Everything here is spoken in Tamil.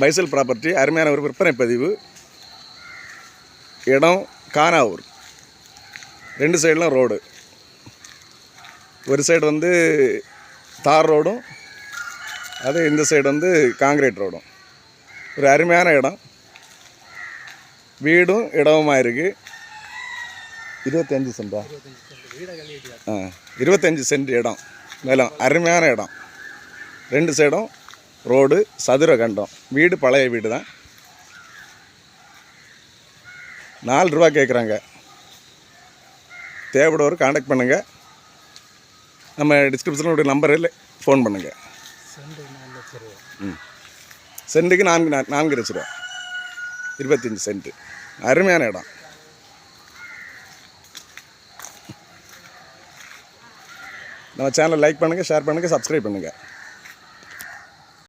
பைசல் ப்ராப்பர்ட்டி அருமையான ஒரு விற்பனை பதிவு. இடம் கானாவூர் ரெண்டு சைடெலாம் ரோடு ஒரு சைடு வந்து தார் ரோடும் அது இந்த சைடு வந்து காங்கிரீட் ரோடும் ஒரு அருமையான இடம். வீடும் இடமுமா இருக்குது இருபத்தஞ்சி சென்டா? ஆ இருபத்தஞ்சி சென்ட் இடம். நிலம் அருமையான இடம். ரெண்டு சைடும் ரோடு சதுர கண்டம். வீடு பழைய வீடு தான் நாலு ரூபா கேட்குறாங்க தேவைப்படுவோர் காண்டாக்ட் பண்ணுங்கள் நம்ம டிஸ்கிரிப்ஷனில் நம்பரில் ஃபோன் பண்ணுங்கள் ம். சென்ட்டுக்கு நான்கு நான்கு லட்ச ரூபா. இருபத்தஞ்சி சென்ட்டு. அருமையான இடம். நம்ம சேனலை லைக் பண்ணுங்கள் ஷேர் பண்ணுங்கள் சப்ஸ்கிரைப் பண்ணுங்கள்